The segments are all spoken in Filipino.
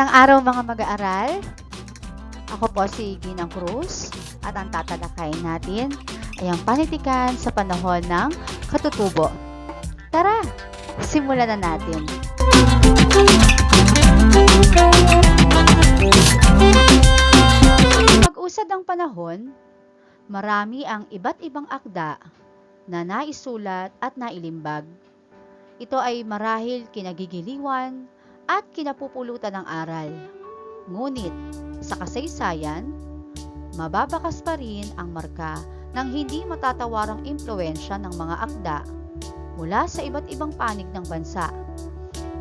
Magandang araw mga mag-aaral. Ako po si Ginang Cruz at ang tatalakayin natin ay ang panitikan sa panahon ng katutubo. Tara, simulan na natin. Pag-usad ng panahon, marami ang iba't ibang akda na naisulat at nailimbag. Ito ay marahil kinagigiliwan at kinapupulutan ng aral. Ngunit sa kasaysayan, mababakas pa rin ang marka ng hindi matatawarang impluensya ng mga akda mula sa iba't ibang panig ng bansa.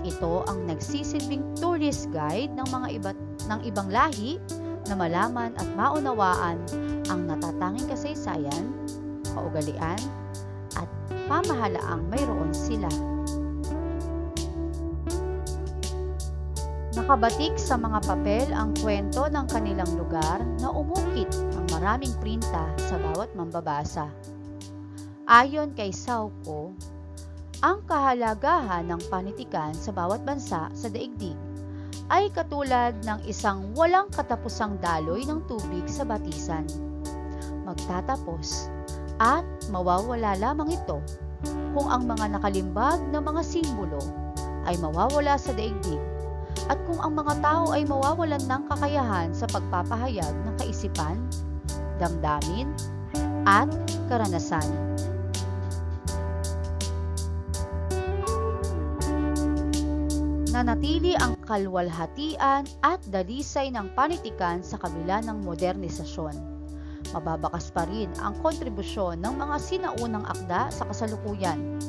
Ito ang nagsisilbing tourist guide ng mga iba't ng ibang lahi na malaman at maunawaan ang natatanging kasaysayan, kaugalian, at pamahalaang mayroon sila. Nakabatik sa mga papel ang kwento ng kanilang lugar na umukit ng maraming printa sa bawat mambabasa. Ayon kay Sauko, ang kahalagahan ng panitikan sa bawat bansa sa daigdig ay katulad ng isang walang katapusang daloy ng tubig sa batisan. Magtatapos at mawawala lamang ito kung ang mga nakalimbag na mga simbolo ay mawawala sa daigdig at kung ang mga tao ay mawawalan ng kakayahan sa pagpapahayag ng kaisipan, damdamin, at karanasan. Nanatili ang kalwalhatian at dalisay ng panitikan sa kabila ng modernisasyon. Mababakas pa rin ang kontribusyon ng mga sinaunang akda sa kasalukuyan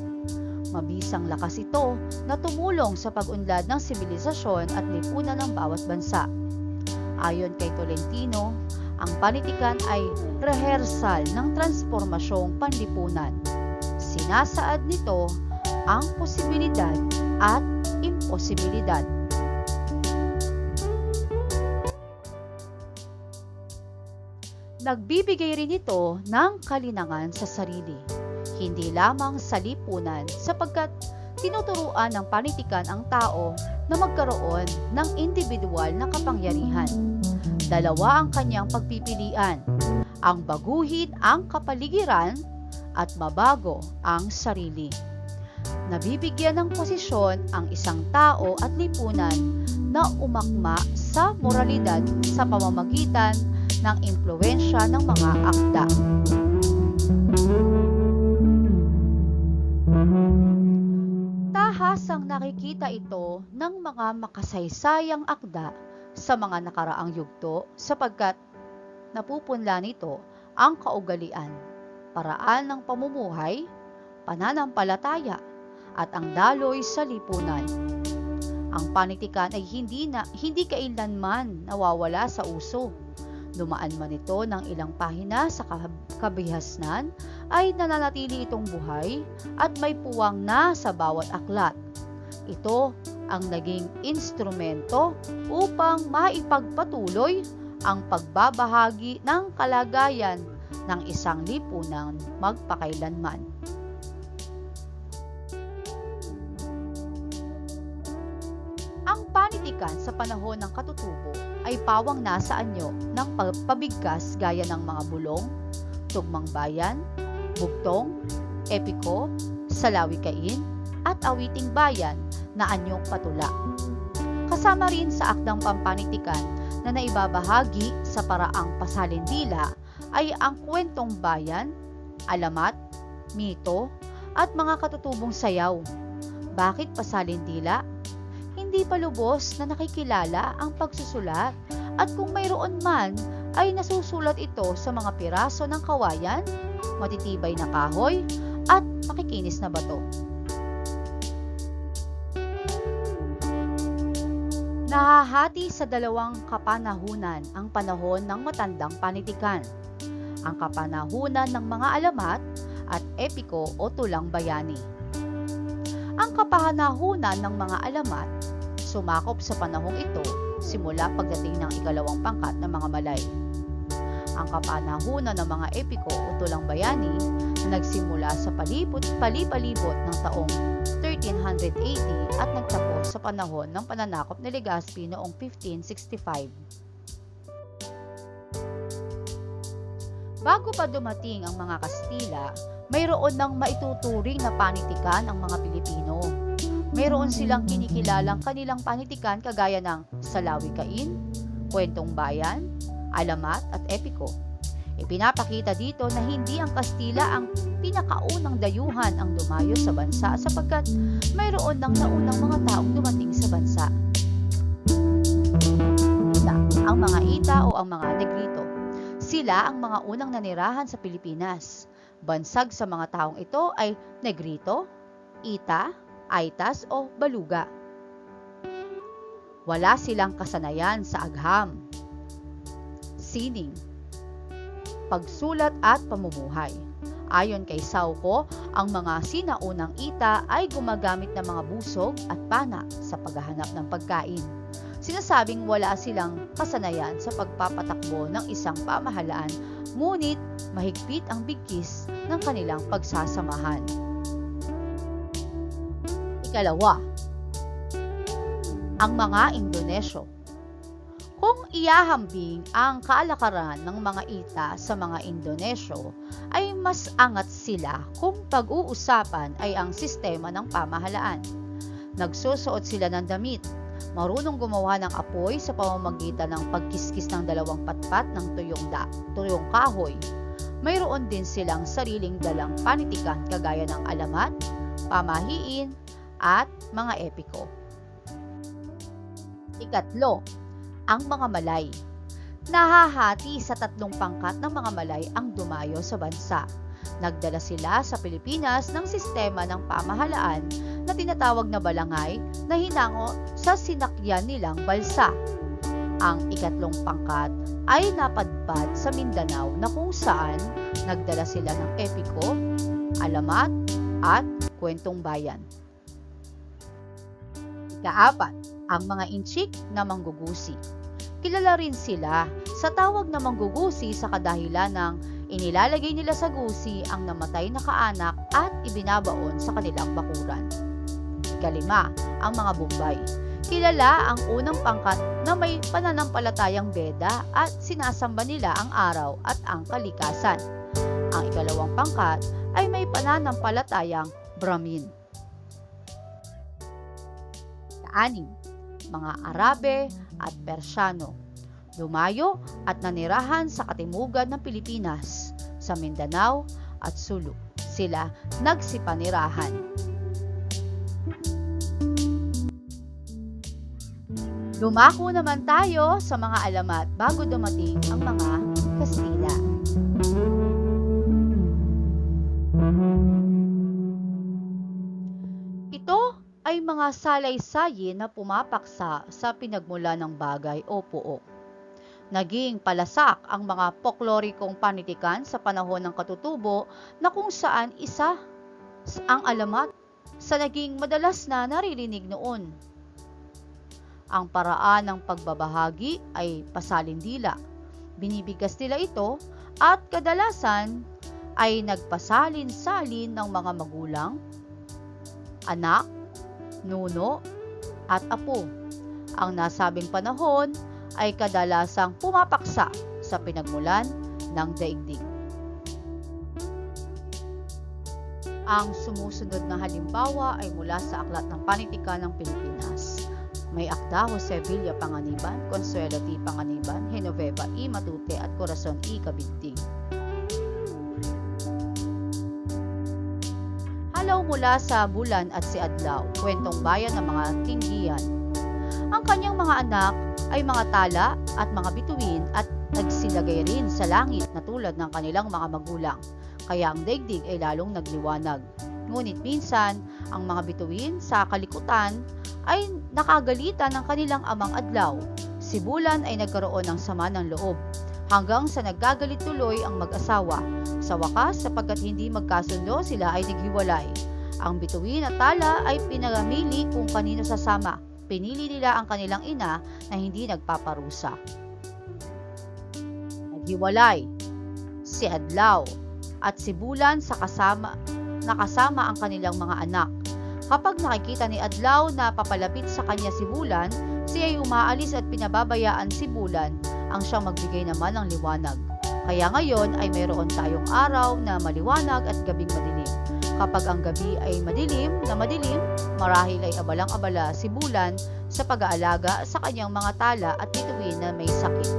Mabisang lakas ito na tumulong sa pag-unlad ng sibilisasyon at lipunan ng bawat bansa. Ayon kay Tolentino, ang panitikan ay rehearsal ng transformasyong panlipunan. Sinasaad nito ang posibilidad at imposibilidad. Nagbibigay rin ito ng kalinangan sa sarili hindi lamang sa lipunan sapagkat tinuturuan ng panitikan ang tao na magkaroon ng individual na kapangyarihan. Dalawa ang kanyang pagpipilian, ang baguhin ang kapaligiran at mabago ang sarili. Nabibigyan ng posisyon ang isang tao at lipunan na umakma sa moralidad sa pamamagitan ng impluensya ng mga akda. Nakikita ito ng mga makasaysayang akda sa mga nakaraang yugto sapagkat napupunla nito ang kaugalian, paraan ng pamumuhay, pananampalataya, at ang daloy sa lipunan. Ang panitikan ay hindi na hindi kailanman nawawala sa uso Dumaan man ito ng ilang pahina sa kabihasnan ay nananatili itong buhay at may puwang na sa bawat aklat. Ito ang naging instrumento upang maipagpatuloy ang pagbabahagi ng kalagayan ng isang lipunan magpakailanman. Ang panitikan sa panahon ng katutubo ay pawang nasa anyo ng pabigkas gaya ng mga bulong, tugmang bayan, bugtong, epiko, salawikain, at awiting bayan na anyong patula. Kasama rin sa akdang pampanitikan na naibabahagi sa paraang pasalindila ay ang kwentong bayan, alamat, mito, at mga katutubong sayaw. Bakit pasalindila? hindi pa lubos na nakikilala ang pagsusulat at kung mayroon man ay nasusulat ito sa mga piraso ng kawayan, matitibay na kahoy at makikinis na bato. Nahahati sa dalawang kapanahunan ang panahon ng matandang panitikan. Ang kapanahunan ng mga alamat at epiko o tulang bayani. Ang kapanahunan ng mga alamat sumakop sa panahong ito simula pagdating ng ikalawang pangkat ng mga malay. Ang kapanahunan ng mga epiko o tulang bayani na nagsimula sa palibot palipalibot ng taong 13 1380 at nagtapos sa panahon ng pananakop ni Legazpi noong 1565. Bago pa dumating ang mga Kastila, mayroon ng maituturing na panitikan ang mga Pilipino. Mayroon silang kinikilalang kanilang panitikan kagaya ng Salawikain, Kwentong Bayan, Alamat at Epiko. Ipinapakita dito na hindi ang Kastila ang pinakaunang dayuhan ang dumayo sa bansa sapagkat mayroon ng naunang mga taong dumating sa bansa. Ita, ang mga Ita o ang mga Negrito. Sila ang mga unang nanirahan sa Pilipinas. Bansag sa mga taong ito ay Negrito, Ita, Aitas o Baluga. Wala silang kasanayan sa agham, sining, pagsulat at pamumuhay. Ayon kay Sauko, ang mga sinaunang ita ay gumagamit ng mga busog at pana sa paghahanap ng pagkain. Sinasabing wala silang kasanayan sa pagpapatakbo ng isang pamahalaan, ngunit mahigpit ang bigkis ng kanilang pagsasamahan. Ikalawa, ang mga Indonesyo. Kung iyahambing ang kalakaran ng mga ita sa mga Indonesyo, ay mas angat sila kung pag-uusapan ay ang sistema ng pamahalaan. Nagsusuot sila ng damit, marunong gumawa ng apoy sa pamamagitan ng pagkiskis ng dalawang patpat ng tuyong, da, tuyong kahoy. Mayroon din silang sariling dalang panitikan kagaya ng alamat, pamahiin, at mga epiko. Ikatlo, ang mga Malay. Nahahati sa tatlong pangkat ng mga Malay ang dumayo sa bansa. Nagdala sila sa Pilipinas ng sistema ng pamahalaan na tinatawag na balangay na hinango sa sinakyan nilang balsa. Ang ikatlong pangkat ay napadpad sa Mindanao na kung saan nagdala sila ng epiko, alamat, at kwentong bayan. Ikaapat, ang mga inchik na manggugusi. Kilala rin sila sa tawag na manggugusi sa kadahilan ng inilalagay nila sa gusi ang namatay na kaanak at ibinabaon sa kanilang bakuran. Ikalima, ang mga Bombay. Kilala ang unang pangkat na may pananampalatayang beda at sinasamba nila ang araw at ang kalikasan. Ang ikalawang pangkat ay may pananampalatayang Brahmin. Kaanim, mga Arabe at Persyano. Lumayo at nanirahan sa katimugan ng Pilipinas, sa Mindanao at Sulu. Sila nagsipanirahan. Lumako naman tayo sa mga alamat bago dumating ang mga Kastila. Ay mga salaysay na pumapaksa sa pinagmula ng bagay o puok. Naging palasak ang mga poklorikong panitikan sa panahon ng katutubo na kung saan isa ang alamat sa naging madalas na naririnig noon. Ang paraan ng pagbabahagi ay pasalindila. Binibigas nila ito at kadalasan ay nagpasalin-salin ng mga magulang, anak, nuno, at apo. Ang nasabing panahon ay kadalasang pumapaksa sa pinagmulan ng daigdig. Ang sumusunod na halimbawa ay mula sa Aklat ng Panitikan ng Pilipinas. May akda Jose Villa Panganiban, Consuelo T. Panganiban, Genoveva I. Matute at Corazon I. Kabigting. Halaw mula sa bulan at si Adlaw, kwentong bayan ng mga tinggiyan. Ang kanyang mga anak ay mga tala at mga bituin at nagsilagay rin sa langit na tulad ng kanilang mga magulang. Kaya ang daigdig ay lalong nagliwanag. Ngunit minsan, ang mga bituin sa kalikutan ay nakagalitan ng kanilang amang adlaw. Si Bulan ay nagkaroon ng sama ng loob hanggang sa nagagalit tuloy ang mag-asawa. Sa wakas, sapagkat hindi magkasundo, sila ay naghiwalay. Ang bituin at tala ay pinagamili kung kanino sasama. Pinili nila ang kanilang ina na hindi nagpaparusa. Naghiwalay si Adlaw at si Bulan sa kasama nakasama ang kanilang mga anak Kapag nakikita ni Adlaw na papalapit sa kanya si Bulan, siya ay umaalis at pinababayaan si Bulan ang siyang magbigay naman ng liwanag. Kaya ngayon ay mayroon tayong araw na maliwanag at gabing madilim. Kapag ang gabi ay madilim na madilim, marahil ay abalang-abala si Bulan sa pag-aalaga sa kanyang mga tala at bituin na may sakit.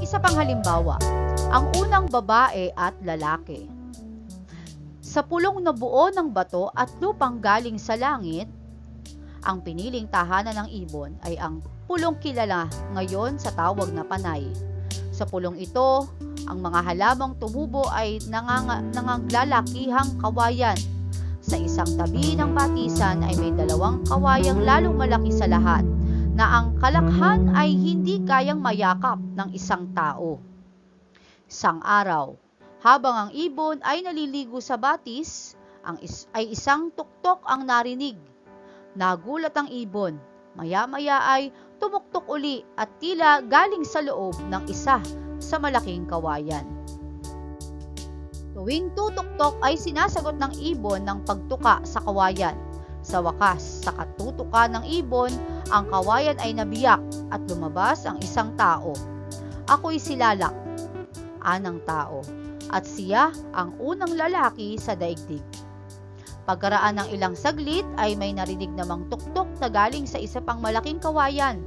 Isa pang halimbawa, ang unang babae at lalaki. Sa pulong na buo ng bato at lupang galing sa langit, ang piniling tahanan ng ibon ay ang pulong kilala ngayon sa tawag na panay. Sa pulong ito, ang mga halamang tumubo ay nangaglalakihang kawayan. Sa isang tabi ng batisan ay may dalawang kawayang lalong malaki sa lahat na ang kalakhan ay hindi kayang mayakap ng isang tao. Isang araw, habang ang ibon ay naliligo sa batis, ang is- ay isang tuktok ang narinig. Nagulat ang ibon. Maya-maya ay tumuktok uli at tila galing sa loob ng isa sa malaking kawayan. Tuwing tutuktok ay sinasagot ng ibon ng pagtuka sa kawayan. Sa wakas, sa katutuka ng ibon, ang kawayan ay nabiyak at lumabas ang isang tao. Ako'y si Lalak, anang tao, at siya ang unang lalaki sa daigdig. Pagkaraan ng ilang saglit ay may narinig namang tuktok na galing sa isa pang malaking kawayan.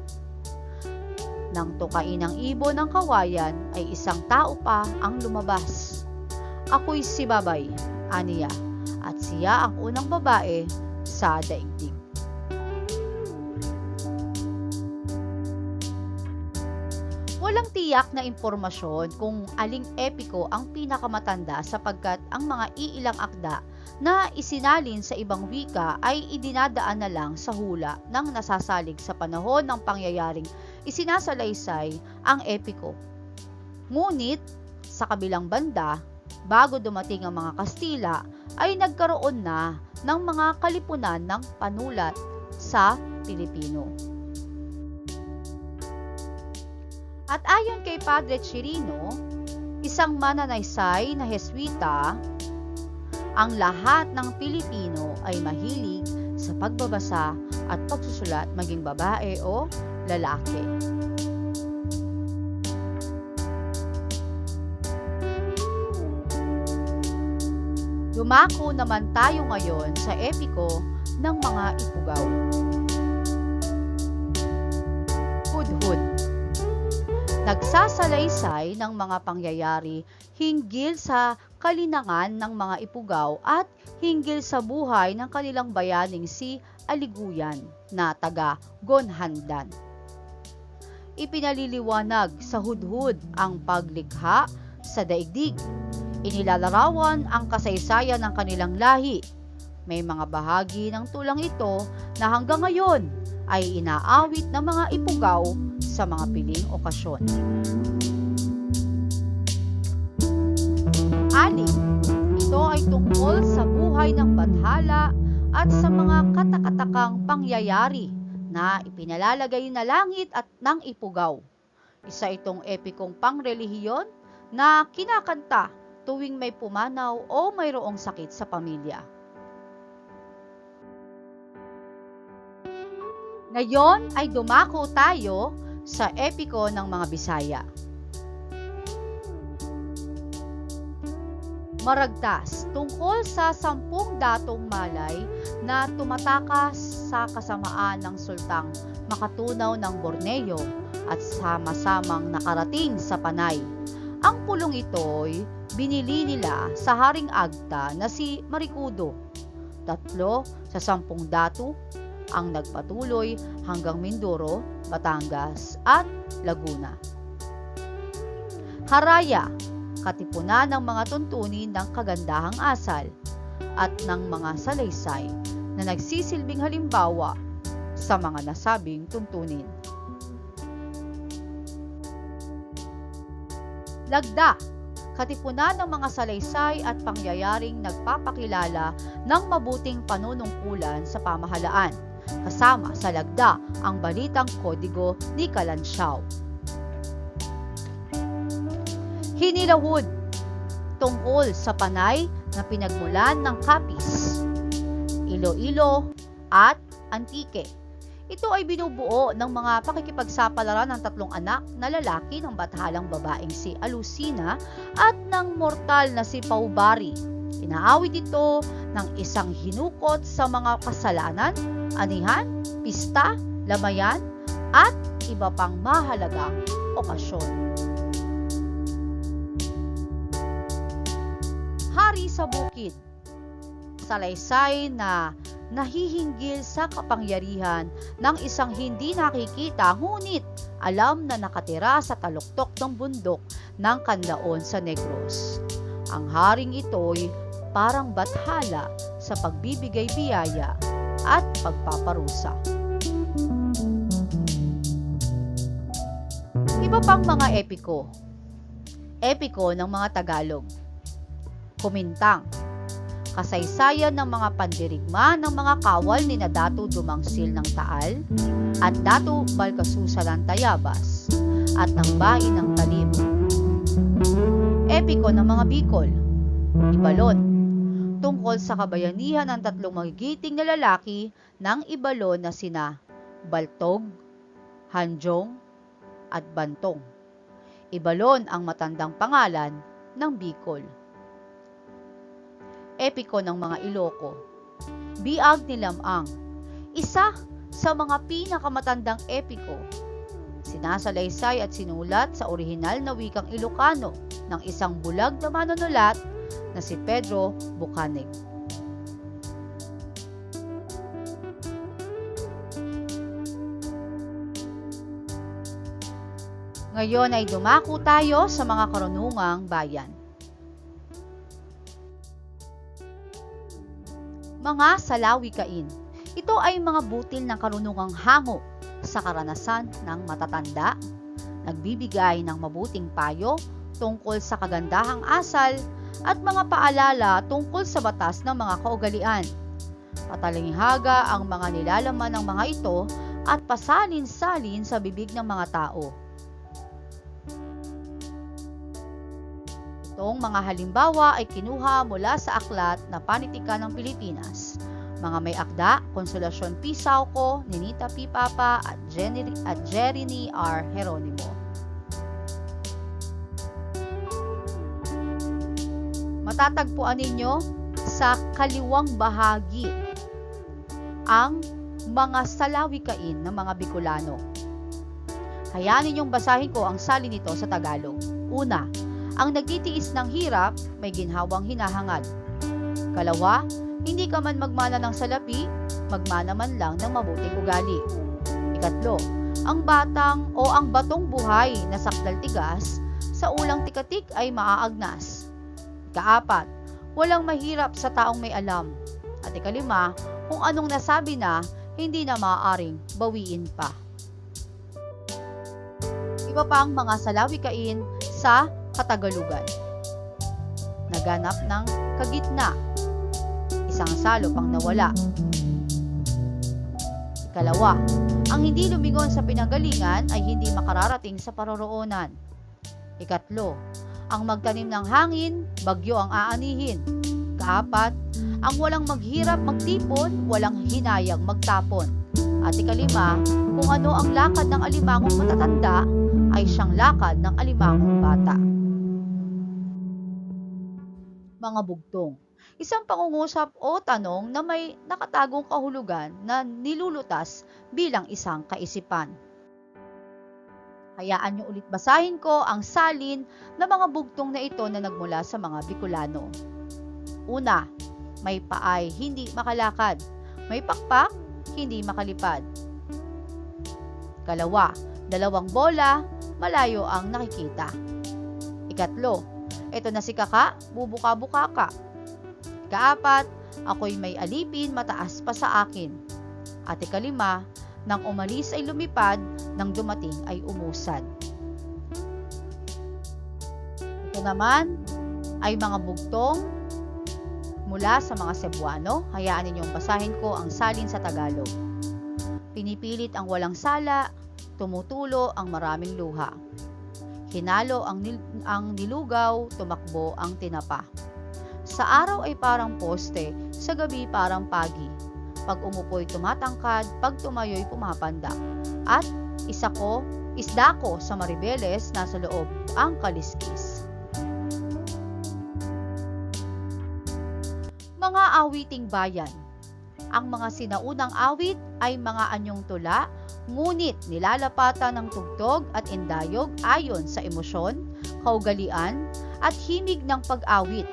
Nang tukain ng ibon ng kawayan ay isang tao pa ang lumabas. Ako'y si Babay, aniya, at siya ang unang babae sa daigdig. Walang tiyak na impormasyon kung aling epiko ang pinakamatanda sapagkat ang mga iilang akda na isinalin sa ibang wika ay idinadaan na lang sa hula ng nasasalig sa panahon ng pangyayaring isinasalaysay ang epiko. Ngunit, sa kabilang banda, bago dumating ang mga Kastila, ay nagkaroon na ng mga kalipunan ng panulat sa Pilipino. At ayon kay Padre Chirino, isang mananaysay na Heswita, ang lahat ng Pilipino ay mahilig sa pagbabasa at pagsusulat maging babae o lalaki. Dumako naman tayo ngayon sa epiko ng mga ipugaw. Nagsasalaysay ng mga pangyayari hinggil sa kalinangan ng mga ipugaw at hinggil sa buhay ng kanilang bayaning si Aliguyan na taga Gonhandan. Ipinaliliwanag sa hudhud ang paglikha sa daigdig. Inilalarawan ang kasaysayan ng kanilang lahi. May mga bahagi ng tulang ito na hanggang ngayon ay inaawit ng mga ipugaw sa mga piling okasyon. Ali, ito ay tungkol sa buhay ng bathala at sa mga katakatakang pangyayari na ipinalalagay na langit at ng ipugaw. Isa itong epikong pangrelihiyon na kinakanta tuwing may pumanaw o mayroong sakit sa pamilya. Ngayon ay dumako tayo sa epiko ng mga Bisaya. Maragtas tungkol sa sampung datong malay na tumatakas sa kasamaan ng sultang makatunaw ng Borneo at sama-samang nakarating sa Panay. Ang pulong ito'y binili nila sa Haring Agta na si Marikudo. Tatlo sa sampung datu ang nagpatuloy hanggang Mindoro, Batangas at Laguna. Haraya, katipunan ng mga tuntunin ng kagandahang asal at ng mga salaysay na nagsisilbing halimbawa sa mga nasabing tuntunin. Lagda, katipunan ng mga salaysay at pangyayaring nagpapakilala ng mabuting panunungkulan sa pamahalaan kasama sa lagda ang balitang kodigo ni Kalansiaw. Hinilahod tungkol sa panay na pinagmulan ng Capiz, Iloilo at Antique. Ito ay binubuo ng mga pakikipagsapalaran ng tatlong anak na lalaki ng bathalang babaeng si Alucina at ng mortal na si Paubari. Inaawit ito ng isang hinukot sa mga kasalanan, anihan, pista, lamayan, at iba pang mahalagang okasyon. Hari sa Bukid Salaysay na nahihinggil sa kapangyarihan ng isang hindi nakikita ngunit alam na nakatira sa taluktok ng bundok ng Kanlaon sa Negros. Ang haring ito'y parang bathala sa pagbibigay biyaya at pagpaparusa. Iba pang mga epiko. Epiko ng mga Tagalog. Kumintang. Kasaysayan ng mga pandirigma ng mga kawal ni na Dumangsil ng Taal at Dato Balkasusa ng Tayabas at ng Bain ng Talim. Epiko ng mga Bicol. Ibalon. Tungkol sa kabayanihan ng tatlong magigiting na lalaki ng Ibalon na sina Baltog, Hanjong, at Bantong. Ibalon ang matandang pangalan ng Bicol. Epiko ng mga Iloko. Biag ni Lamang. Isa sa mga pinakamatandang epiko. Sinasalaysay at sinulat sa orihinal na wikang Ilocano ng isang bulag na manunulat na si Pedro Bucanig. Ngayon ay dumako tayo sa mga karunungang bayan. Mga salawikain. Ito ay mga butil ng karunungang hango sa karanasan ng matatanda, nagbibigay ng mabuting payo tungkol sa kagandahang asal at mga paalala tungkol sa batas ng mga kaugalian. Patalinghaga ang mga nilalaman ng mga ito at pasalin-salin sa bibig ng mga tao. Itong mga halimbawa ay kinuha mula sa aklat na panitikan ng Pilipinas. Mga may akda, Konsolasyon P. Sauco, Ninita P. Papa at, Jenny, at Jeremy R. Heronimo. Matatagpuan ninyo sa kaliwang bahagi ang mga salawikain ng mga Bicolano. Hayaan ninyong basahin ko ang sali nito sa Tagalog. Una, ang nagtitiis ng hirap may ginhawang hinahangad. Kalawa, hindi ka man magmana ng salapi, magmana man lang ng mabuting ugali. Ikatlo, ang batang o ang batong buhay na sakdal tigas sa ulang tikatik ay maaagnas. Ikaapat, walang mahirap sa taong may alam. At ikalima, kung anong nasabi na, hindi na maaaring bawiin pa. Iba pa ang mga salawikain sa Katagalugan. Naganap ng kagitna. Isang salo pang nawala. Ikalawa, ang hindi lumingon sa pinanggalingan ay hindi makararating sa paroroonan. Ikatlo, ang magtanim ng hangin, bagyo ang aanihin. Kaapat, ang walang maghirap magtipon, walang hinayang magtapon. At ikalima, kung ano ang lakad ng alimangong matatanda, ay siyang lakad ng alimangong bata mga bugtong. Isang pangungusap o tanong na may nakatagong kahulugan na nilulutas bilang isang kaisipan. Hayaan niyo ulit basahin ko ang salin ng mga bugtong na ito na nagmula sa mga Bicolano. Una, may paay, hindi makalakad. May pakpak, hindi makalipad. Kalawa, dalawang bola, malayo ang nakikita. Ikatlo, ito na si kaka, bubuka-buka ka. Kaapat, ako'y may alipin mataas pa sa akin. At ikalima, nang umalis ay lumipad, nang dumating ay umusad. Ito naman ay mga bugtong mula sa mga Cebuano. Hayaan ninyong basahin ko ang salin sa Tagalog. Pinipilit ang walang sala, tumutulo ang maraming luha. Hinalo ang, nil- ang nilugaw, tumakbo ang tinapa. Sa araw ay parang poste, sa gabi parang pagi. Pag umupo'y tumatangkad, pag tumayo'y pumapanda. At isa ko, isda ko sa Maribeles, nasa loob ang kaliskis. Mga awiting bayan Ang mga sinaunang awit ay mga anyong tula, ngunit nilalapatan ng tugtog at indayog ayon sa emosyon, kaugalian, at himig ng pag-awit.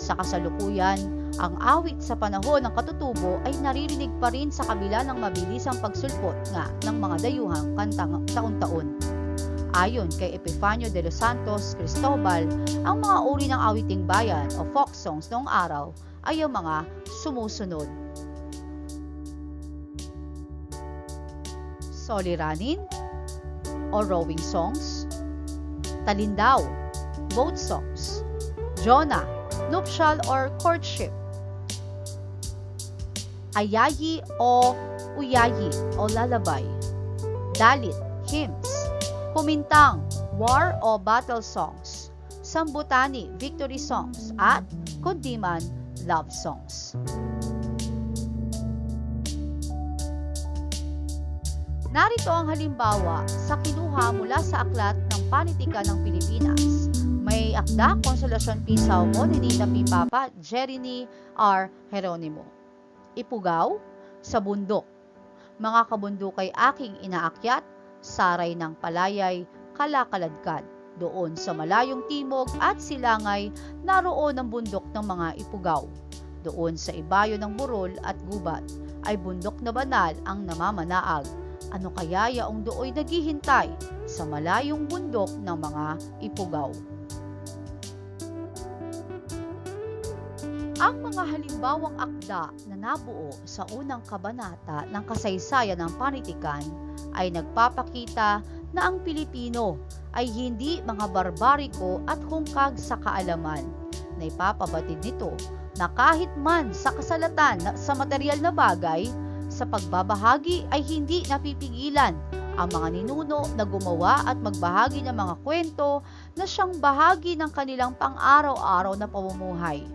Sa kasalukuyan, ang awit sa panahon ng katutubo ay naririnig pa rin sa kabila ng mabilisang pagsulpot nga ng mga dayuhang kantang taon-taon. Ayon kay Epifanio de los Santos Cristobal, ang mga uri ng awiting bayan o folk songs noong araw ay ang mga sumusunod. Soliranin o rowing songs, Talindaw, boat songs, Jonah, nuptial or courtship, Ayayi o Uyayi o lalabay, Dalit, hymns, Kumintang, war o battle songs, Sambutani, victory songs, at Kundiman, love songs. Narito ang halimbawa sa kinuha mula sa aklat ng Panitikan ng Pilipinas. May akda Konsolasyon Pisaw mo ni Nita P. Papa Jerini R. Heronimo. Ipugaw sa bundok. Mga kabundok ay aking inaakyat, saray ng palayay, kalakaladkad. Doon sa malayong timog at silangay, naroon ang bundok ng mga ipugaw. Doon sa ibayo ng burol at gubat, ay bundok na banal ang namamanaag. Ano kaya yaong dooy naghihintay sa malayong bundok ng mga ipugaw? Ang mga halimbawang akda na nabuo sa unang kabanata ng kasaysayan ng panitikan ay nagpapakita na ang Pilipino ay hindi mga barbariko at hungkag sa kaalaman. Na ipapabatid nito na kahit man sa kasalatan na- sa material na bagay, sa pagbabahagi ay hindi napipigilan ang mga ninuno na gumawa at magbahagi ng mga kwento na siyang bahagi ng kanilang pang-araw-araw na pamumuhay.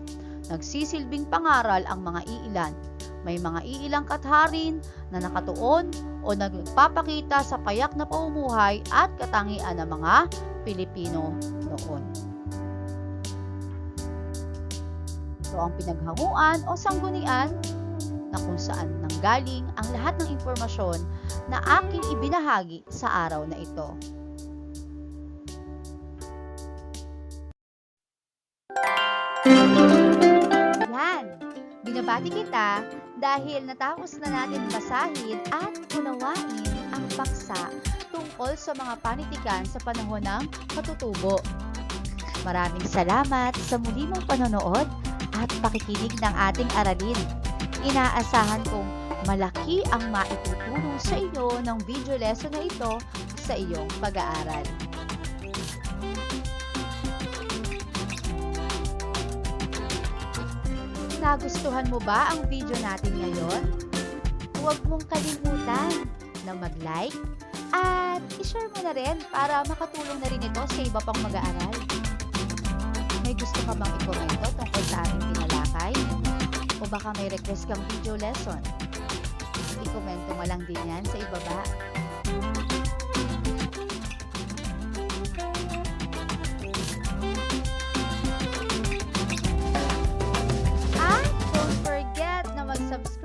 Nagsisilbing pangaral ang mga iilan. May mga iilang katharin na nakatuon o nagpapakita sa payak na pamumuhay at katangian ng mga Pilipino noon. Ito ang pinaghanguan o sanggunian na kung saan nanggaling ang lahat ng impormasyon na aking ibinahagi sa araw na ito. Binabati kita dahil natapos na natin basahin at unawain ang paksa tungkol sa mga panitikan sa panahon ng katutubo. Maraming salamat sa muli mong panonood at pakikinig ng ating aralin. Inaasahan kong malaki ang maitutulong sa iyo ng video lesson na ito sa iyong pag-aaral. Nagustuhan mo ba ang video natin ngayon? Huwag mong kalimutan na mag-like at i-share mo na rin para makatulong na rin ito sa iba pang mag-aaral. May gusto ka bang ikomento tungkol sa ating pinalakay? O baka may request kang video lesson? I-komento mo lang din yan sa ibaba.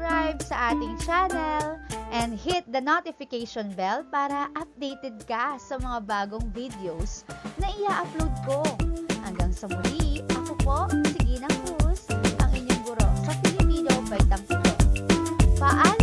subscribe sa ating channel and hit the notification bell para updated ka sa mga bagong videos na i-upload ko. Hanggang sa muli, ako po si Ginang Cruz, ang inyong guro sa Filipino by Tampito. Paalam!